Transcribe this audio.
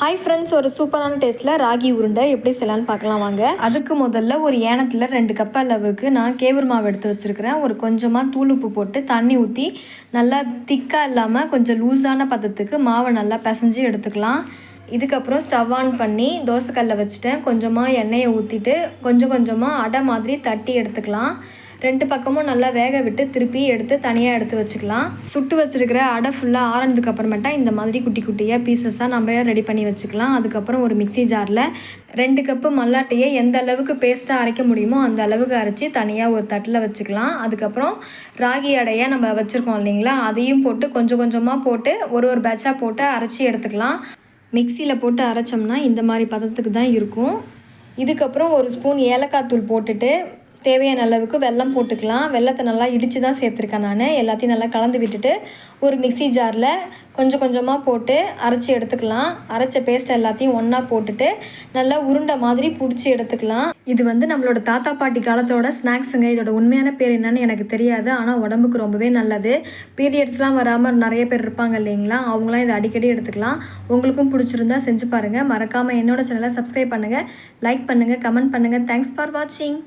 Hi friends ஒரு சூப்பரான டேஸ்ட்டில் ராகி உருண்டை எப்படி செய்யலான்னு பார்க்கலாம் வாங்க. அதுக்கு முதல்ல ஒரு ஏனத்தில் ரெண்டு கப் அளவுக்கு நான் கேவூர் மாவு எடுத்து வச்சுருக்கிறேன். ஒரு கொஞ்சமாக தூள் உப்பு போட்டு தண்ணி ஊற்றி நல்லா திக்காக இல்லாமல் கொஞ்சம் லூஸான பதத்துக்கு மாவை நல்லா பிசைஞ்சு எடுத்துக்கலாம். இதுக்கப்புறம் ஸ்டவ் ஆன் பண்ணி தோசைக்கல்லை வச்சுட்டேன். கொஞ்சமாக எண்ணெயை ஊற்றிட்டு கொஞ்சம் கொஞ்சமாக அடை மாதிரி தட்டி எடுத்துக்கலாம். ரெண்டு பக்கமும் நல்லா வேக விட்டு திருப்பி எடுத்து தனியாக எடுத்து வச்சுக்கலாம். சுட்டு வச்சுருக்கிற அடை ஃபுல்லாக ஆறனதுக்கு அப்புறமேட்டா இந்த மாதிரி குட்டி குட்டியாக பீசஸாக நம்ம ரெடி பண்ணி வச்சுக்கலாம். அதுக்கப்புறம் ஒரு மிக்ஸி ஜாரில் ரெண்டு கப்பு மல்லாட்டையை எந்த அளவுக்கு பேஸ்ட்டாக அரைக்க முடியுமோ அந்த அளவுக்கு அரைச்சி தனியாக ஒரு தட்டில் வச்சுக்கலாம். அதுக்கப்புறம் ராகி அடையை நம்ம வச்சுருக்கோம் இல்லைங்களா அதையும் போட்டு கொஞ்சம் கொஞ்சமாக போட்டு ஒரு ஒரு பேட்சாக போட்டு அரைச்சி எடுத்துக்கலாம். மிக்சியில் போட்டு அரைச்சோம்னா இந்த மாதிரி பதத்துக்கு தான் இருக்கும். இதுக்கப்புறம் ஒரு ஸ்பூன் ஏலக்காய் தூள் போட்டுட்டு தேவையான அளவுக்கு வெல்லம் போட்டுக்கலாம். வெல்லத்தை நல்லா இடித்து தான் சேர்த்துருக்கேன் நான். எல்லாத்தையும் நல்லா கலந்து விட்டுட்டு ஒரு மிக்ஸி ஜாரில் கொஞ்சம் கொஞ்சமாக போட்டு அரைச்சி எடுத்துக்கலாம். அரைச்ச பேஸ்ட் எல்லாத்தையும் ஒன்றா போட்டுட்டு நல்லா உருண்டை மாதிரி பிடிச்சி எடுத்துக்கலாம். இது வந்து நம்மளோட தாத்தா பாட்டி காலத்தோட ஸ்நாக்ஸுங்க. இதோட உண்மையான பேர் என்னன்னு எனக்கு தெரியாது. ஆனால் உடம்புக்கு ரொம்பவே நல்லது. பீரியட்ஸ்லாம் வராமல் நிறைய பேர் இருப்பாங்க இல்லைங்களா? அவங்களாம் இதை அடிக்கடி எடுத்துக்கலாம். உங்களுக்கும் பிடிச்சிருந்தா செஞ்சு பாருங்கள் மறக்காமல் என்னோட சேனலை சப்ஸ்கிரைப் பண்ணுங்கள் லைக் பண்ணுங்கள் கமெண்ட் பண்ணுங்கள் தேங்க்ஸ் ஃபார் வாட்சிங்